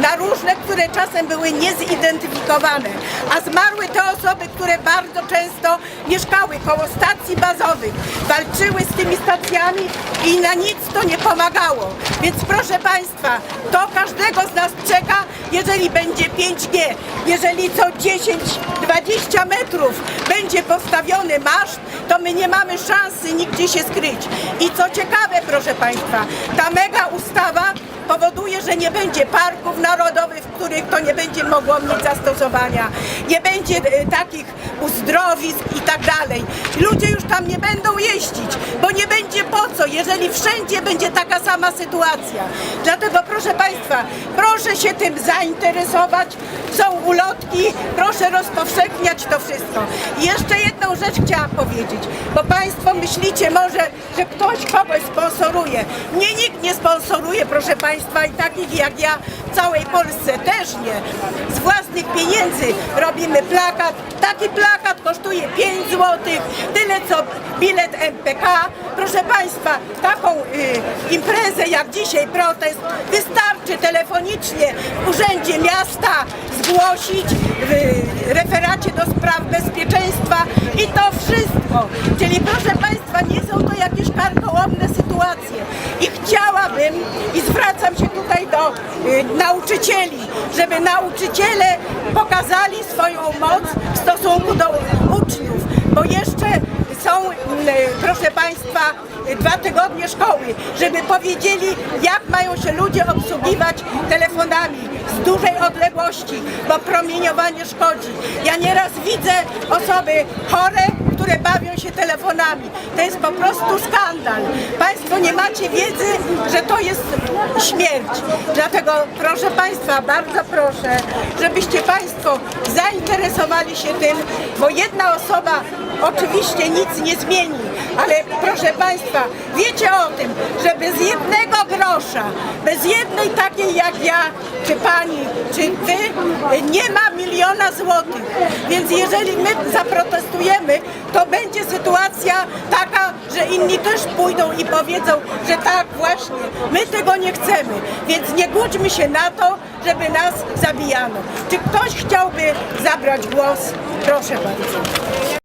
na różne, które czasem były niezidentyfikowane, a zmarły te osoby, które bardzo często mieszkały koło stacji bazowych, walczyły z tymi stacjami i na nic to nie pomagało. Więc proszę Państwa, to każdego z nas czeka, jeżeli będzie 5G, jeżeli co 10-20 metrów będzie postawiony maszt, to my nie mamy szansy nigdzie się skryć. I co ciekawe, proszę Państwa, ta mega ustawa powoduje, że nie będzie parków narodowych, w których to nie będzie mogło mieć zastosowania, nie będzie e, takich uzdrowisk i tak dalej. Ludzie już tam nie będą jeździć, bo nie będzie po co, jeżeli wszędzie będzie taka sama sytuacja. Dlatego proszę Państwa, proszę się tym zainteresować, są ulotki, proszę rozpowszechniać to wszystko. I jeszcze jedną rzecz chciałam powiedzieć, bo Państwo myślicie może, że ktoś kogoś sponsoruje. Mnie nikt nie sponsoruje, proszę Państwa, i takich jak ja w całej Polsce też nie. Z własnych pieniędzy robimy plakat. Taki plakat kosztuje 5 zł, tyle co bilet MPK. Proszę Państwa, taką y, imprezę jak dzisiaj protest wystarczy telefonicznie w Urzędzie Miasta zgłosić w referacie do spraw bezpieczeństwa i to wszystko. Czyli proszę Państwa, nie są to jakieś karkołomne sytuacje. I chciałabym, i zwracam się tutaj do y, nauczycieli, żeby nauczyciele pokazali proszę Państwa, dwa tygodnie szkoły, żeby powiedzieli, jak mają się ludzie obsługiwać telefonami z dużej odległości, bo promieniowanie szkodzi. Ja nieraz widzę osoby chore, które bawią się telefonami. To jest po prostu skandal. Państwo nie macie wiedzy, że to jest śmierć. Dlatego proszę Państwa, bardzo proszę, żebyście Państwo zainteresowali się tym, bo jedna osoba oczywiście nic nie zmieni, ale proszę Państwa, wiecie o tym, że bez jednego grosza, bez jednej takiej jak ja, czy Pani, czy Wy, nie ma miliona złotych. Więc jeżeli my zaprotestujemy, to będzie sytuacja taka, że inni też pójdą i powiedzą, że tak właśnie, my tego nie chcemy. Więc nie głódźmy się na to, żeby nas zabijano. Czy ktoś chciałby zabrać głos? Proszę bardzo.